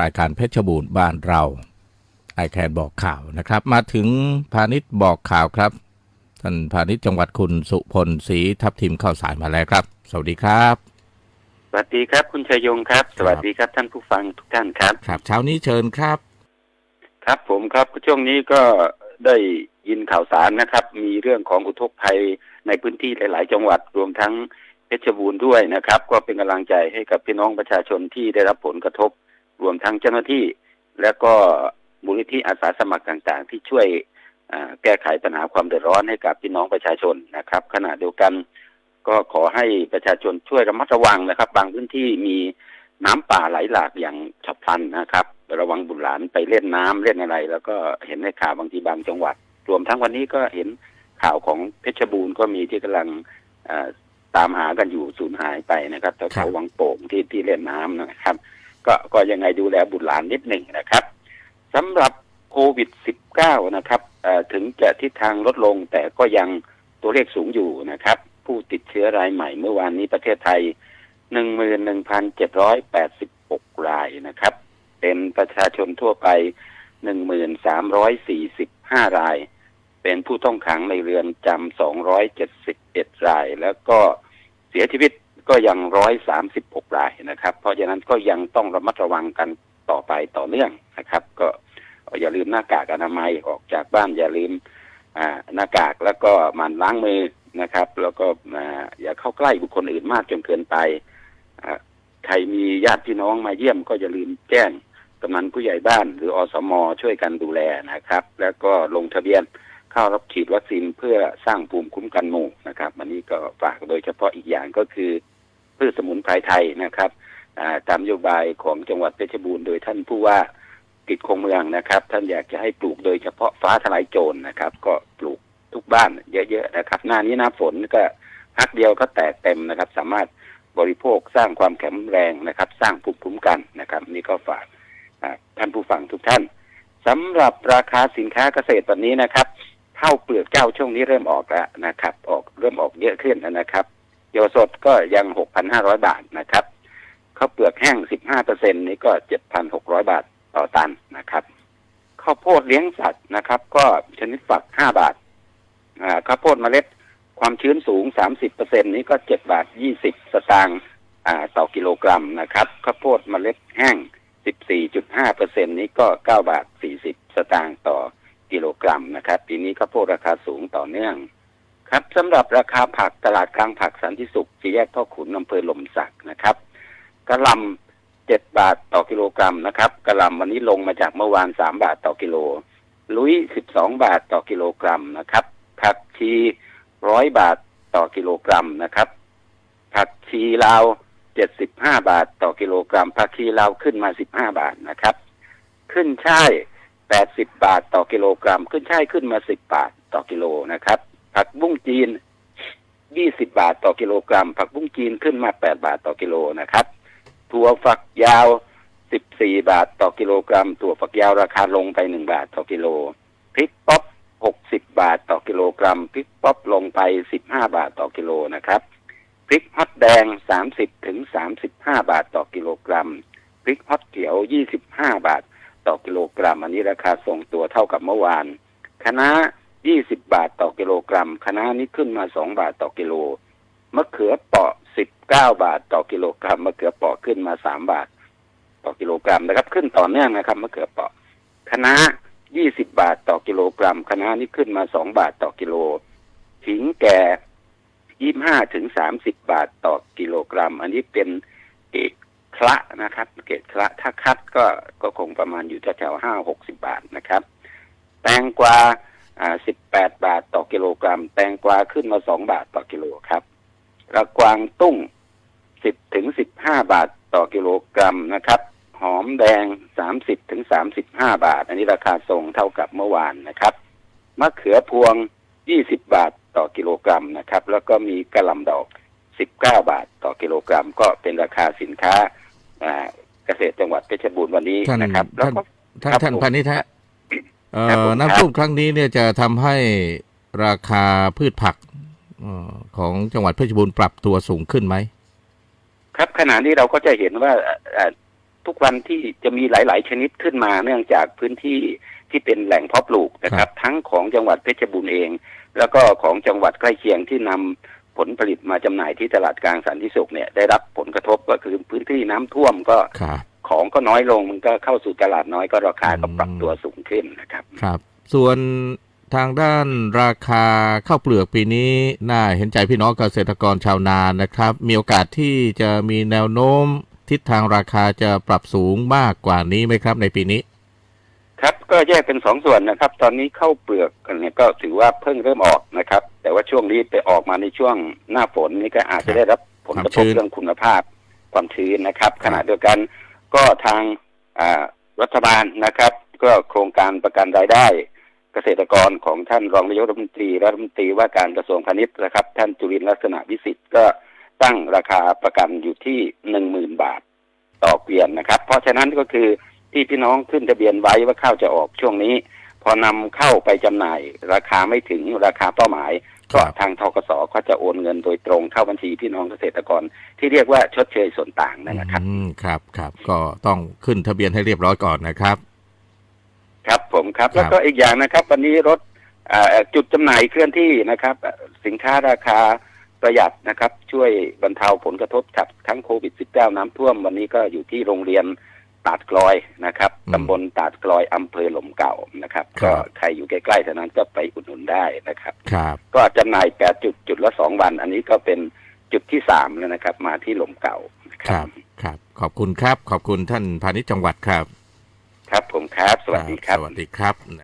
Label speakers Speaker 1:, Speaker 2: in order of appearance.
Speaker 1: รายการเพชรบูรณ์บ้านเราไอแคนบอกข่าวนะครับ มาถึงพาณิชย์บอกข่าวครับ ท่านพาณิชย์จังหวัดคุณสุพลศรีทับทิมเข้าสายมาแล้วครับ สวัสดีครับ
Speaker 2: สวัสดีครับ คุณชัยยงครับ สวัสดีครับท่านผู้ฟังทุกท่านครับ
Speaker 1: ครับเช้านี้เชิญครับ
Speaker 2: ครับผมครับช่วงนี้ก็ได้ยินข่าวสารนะครับ มีเรื่องของอุทกภัยในพื้นที่หลาย ๆ จังหวัดรวมทั้งเพชรบูรณ์ด้วยนะครับ ก็เป็นกำลังใจให้กับพี่น้องประชาชนที่ได้รับผลกระทบ รวมทั้งเจ้าหน้าที่ และก็มูลนิธิอาสาสมัครต่างๆ ที่ช่วยแก้ไขปัญหาความเดือดร้อนให้กับพี่น้องประชาชนนะครับ ขณะเดียวกันก็ขอให้ประชาชนช่วยระมัดระวังนะครับ บางพื้นที่มีน้ำป่าไหลหลากอย่างฉับพลันนะครับ ระวังบุตรหลานไปเล่นน้ำเล่นอะไร แล้วก็เห็นในข่าวบางทีบางจังหวัด รวมทั้งวันนี้ก็เห็นข่าวของเพชรบูรณ์ก็มีที่กำลังตามหากันอยู่สูญหายไปนะครับแถ
Speaker 1: ครั
Speaker 2: ววังโป่งที่ที่เล่นน้ำนะครับ ก็ก็ยังไงดูแลบุตรหลานนิดหนึ่งนะครับสำหรับโควิด -19 นะครับถึงจะทิศทางลดลงแต่ก็ยังตัวเลขสูงอยู่นะครับ ผู้ติดเชื้อรายใหม่เมื่อวานนี้ประเทศไทย 11,786 รายนะครับ เป็นประชาชนทั่วไป 1,345 ราย เป็นผู้ต้องขังในเรือนจำ271 ราย แล้วก็เสียชีวิต ก็ยัง136รายนะครับ เพราะฉะนั้นก็ยังต้องระมัดระวังกันต่อไปต่อเนื่องนะครับ ก็อย่าลืมหน้ากากอนามัยออกจากบ้านอย่าลืมอ่าหน้ากากแล้วก็มันล้างมือนะครับ แล้วก็อย่าเข้าใกล้บุคคลอื่นมากจนเกินไปอ่าใครมีญาติพี่น้องมาเยี่ยมก็อย่าลืมแจ้งกำนันผู้ใหญ่บ้านหรืออสม ช่วยกันดูแลนะครับ แล้วก็ลงทะเบียนเข้ารับฉีดวัคซีนเพื่อสร้างภูมิคุ้มกันหมู่นะครับ อันนี้ก็ฝากโดยเฉพาะอีกอย่างก็คือ พืชสมุนไพรไทยนะครับตามนโยบายของจังหวัดเพชรบูรณ์โดยท่านผู้ว่ากิจคงเมืองนะครับ ท่านอยากจะให้ปลูกโดยเฉพาะฟ้าทลายโจรนะครับ ก็ปลูกทุกบ้านเยอะๆนะครับหน้านี้หน้าฝนก็พักเดียวก็แตกเต็มนะครับ สามารถบริโภคสร้างความแข็งแรงนะครับ สร้างภูมิคุ้มกันนะครับ นี่ก็ฝากท่านผู้ฟังทุกท่านสำหรับราคาสินค้าเกษตรวันนี้นะครับข้าวเปลือกเจ้าช่วงนี้เริ่มออกแล้วนะครับ ออกเริ่มออกเยอะขึ้นนะครับ เยาวสดก็ยัง6,500บาทนะครับข้าวเปลือกแห้ง15เปอร์เซ็นนี่ก็7,600บาทต่อตันนะครับข้าวโพดเลี้ยงสัตว์นะครับ ก็ชนิดฝัก5บาทข้าวโพดเมล็ดความชื้นสูง30เปอร์เซ็นนี้ก็7บาท20สตางค์ต่อกิโลกรัมนะครับข้าวโพดเมล็ดแห้ง14.5เปอร์เซ็นนี้ก็9บาท40สตางค์ต่อกิโลกรัมนะครับ ปีนี้ข้าวโพดราคาสูงต่อเนื่อง ครับสำหรับราคาผักตลาดกลางผักสันติสุขสี่แยกพ่อขุนอำเภอหลมสักนะครับกระลำเจ็ดบาทต่อกิโลกรัมนะครับกระลำวันนี้ลงมาจากเมื่อวานสามบาทต่อกิโล ลุยสิบสองบาทต่อกิโลกรัมนะครับ ผักชีร้อยบาทต่อกิโลกรัมนะครับ ผักชีลาวเจ็ดสิบห้าบาทต่อกิโลกรัม ผักชีลาวขึ้นมาสิบห้าบาทนะครับ ขึ้นช่ายแปดสิบบาทต่อกิโลกรัม ขึ้นช่ายขึ้นมาสิบบาทต่อกิโลนะครับ ผักบุ้งจีนยี่สิบบาทต่อกิโลกรัม ผักบุ้งจีนขึ้นมาแปดบาทต่อกิโลนะครับ ถั่วฝักยาวสิบสี่บาทต่อกิโลกรัม ถั่วฝักยาวราคาลงไปหนึ่งบาทต่อกิโล พริกป๊อปหกสิบบาทต่อกิโลกรัม พริกป๊อปลงไปสิบห้าบาทต่อกิโลนะครับ พริกฮอตแดงสามสิบถึงสามสิบห้าบาทต่อกิโลกรัม พริกฮอตเขียวยี่สิบห้าบาทต่อกิโลกรัม อันนี้ราคาส่งตัวเท่ากับเมื่อวาน คณะน้า ยี่สิบบาทต่อกิโลกรัมคณะนี้ขึ้นมาสองบาทต่อกิโลมะเขือเปราะสิบเก้าบาทต่อกิโลกรัมมะเขือเปราะขึ้นมาสามบาท ต่อกิโลกรัมนะครับ ขึ้นต่อเนื่องนะครับมะเขือเปราะคณะยี่สิบบาทต่อกิโลกรัมคณะนี้ขึ้นมาสองบาทต่อกิโลขิงแก่ยี่ห้าถึงสามสิบบาทต่อกิโลกรัม อันนี้เป็นเอกคละนะครับ เกรดคละถ้าคัดก็ก็คงประมาณอยู่แถวๆห้าหกสิบาทนะครับ แตงกวา อ่าสิบแปดบาทต่อกิโลกรัม แตงกวาขึ้นมาสองบาทต่อกิโลครับระกวางตุ้งสิบถึงสิบห้าบาทต่อกิโลกรัมนะครับ หอมแดงสามสิบถึงสามสิบห้าบาท อันนี้ราคาส่งเท่ากับเมื่อวานนะครับมะเขือพวงยี่สิบบาทต่อกิโลกรัมนะครับ แล้วก็มีกระหลำดอกสิบเก้าบาทต่อกิโลกรัม ก็เป็นราคาสินค้าอ่าเกษตรจังหวัดเพชรบูรณ์วันนี้
Speaker 1: ท่าน
Speaker 2: นะครับ แล้วก็
Speaker 1: ท่าน
Speaker 2: ครับ
Speaker 1: ท่าน
Speaker 2: ผม
Speaker 1: พาณิชย์ฮะเอ่
Speaker 2: ครับผ
Speaker 1: อ
Speaker 2: ม
Speaker 1: น้ำ
Speaker 2: ครับ
Speaker 1: ท่วมครั้งนี้เนี่ยจะทำให้ราคาพืชผักเอ่อของจังหวัดเพชรบูรณ์ปรับตัวสูงขึ้นไหม
Speaker 2: ครับขณะนี้เราก็จะเห็นว่าเอ่อทุกวันที่จะมีหลาย ๆ ชนิดขึ้นมา เนื่องจากพื้นที่ที่เป็นแหล่งเพาะปลูกนะครับ ทั้งของจังหวัดเพชรบูรณ์เอง แล้วก็ของจังหวัดใกล้เคียงที่นำผลผลิตมาจำหน่ายที่ตลาดกลางสันติสุขเนี่ยได้รับผลกระทบก็คือพื้นที่น้ำท่วมก็
Speaker 1: ครับ
Speaker 2: ของก็น้อยลงมันก็เข้าสู่ตลาดน้อยก็ราคาก็ปรับ
Speaker 1: อืม
Speaker 2: ตัวสูงขึ้นนะครับ
Speaker 1: ครับ ส่วนทางด้านราคาข้าวเปลือกปีนี้น่าเห็นใจพี่น้องเกษตรกรชาวนานะครับ มีโอกาสที่จะมีแนวโน้ม ทิศทางราคาจะปรับสูงมากกว่านี้ไหมครับในปีนี้
Speaker 2: ครับก็แยกเป็นสองส่วนนะครับ ตอนนี้ข้าวเปลือกเนี่ยก็ถือว่าเพิ่งเริ่มออกนะครับ แต่ว่าช่วงนี้ไปออกมาในช่วงหน้าฝนนี่ก็อาจจะได้รับผลกระทบ
Speaker 1: ความชื้น
Speaker 2: เรื่องคุณภาพความชื้นนะครับ
Speaker 1: ครับ
Speaker 2: ขณะเดียวกัน ก็ทางรัฐบาลนะครับ ก็โครงการประกันรายได้เกษตรกรของท่านรองนายกรัฐมนตรีรัฐมนตรีว่าการกระทรวงพาณิชย์นะครับ ท่านจุลินลักษณะวิสิทธิ์ก็ตั้งราคาประกันอยู่ที่หนึ่งหมื่นบาทต่อเกวียนนะครับ เพราะฉะนั้นก็คือที่พี่น้องขึ้นทะเบียนไว้ว่าข้าวจะออกช่วงนี้ พอนำเข้าไปจำหน่าย ราคาไม่ถึงราคาเป้าหมาย
Speaker 1: ครั
Speaker 2: ก็
Speaker 1: บ
Speaker 2: ทางทกสก็จะโอนเงินโดยตรงเข้าบัญชีพี่น้องเกษตรกร ที่เรียกว่าชดเชยส่วนต่างนั่นนะครับ
Speaker 1: อืมครับครับก็ต้องขึ้นทะเบียนให้เรียบร้อยก่อนนะครับ
Speaker 2: ครับผมครับ
Speaker 1: ครับ
Speaker 2: แล้วก็อีกอย่างนะครับ วันนี้รถเอ่อจุดจำหน่ายเคลื่อนที่นะครับเอ่อสินค้าราคาประหยัดนะครับ ช่วยบรรเทาผลกระทบจากทั้งโควิด -19 น้ำท่วม วันนี้ก็อยู่ที่โรงเรียนตาดกลอยนะครับ
Speaker 1: อืม
Speaker 2: ตำบลตาดกลอยอำเภอหลมเก่านะครับ
Speaker 1: ครั
Speaker 2: ก็
Speaker 1: บ
Speaker 2: ใครอยู่ใกล้ๆเท่านั้นก็ไปอุดหนุนได้นะครับ
Speaker 1: ครับ
Speaker 2: ก็จำหน่ายแปดจุดจุดละสองวัน อันนี้ก็เป็นจุดที่สามแล้วนะครับ มาที่หลมเก่านะค
Speaker 1: ค
Speaker 2: รั
Speaker 1: รับบครับ ขอบคุณครับ ขอบคุณท่านพาณิชย์จังหวัดครับ
Speaker 2: ครับผมครับ สวัสดีครับ
Speaker 1: สวัสดีครับ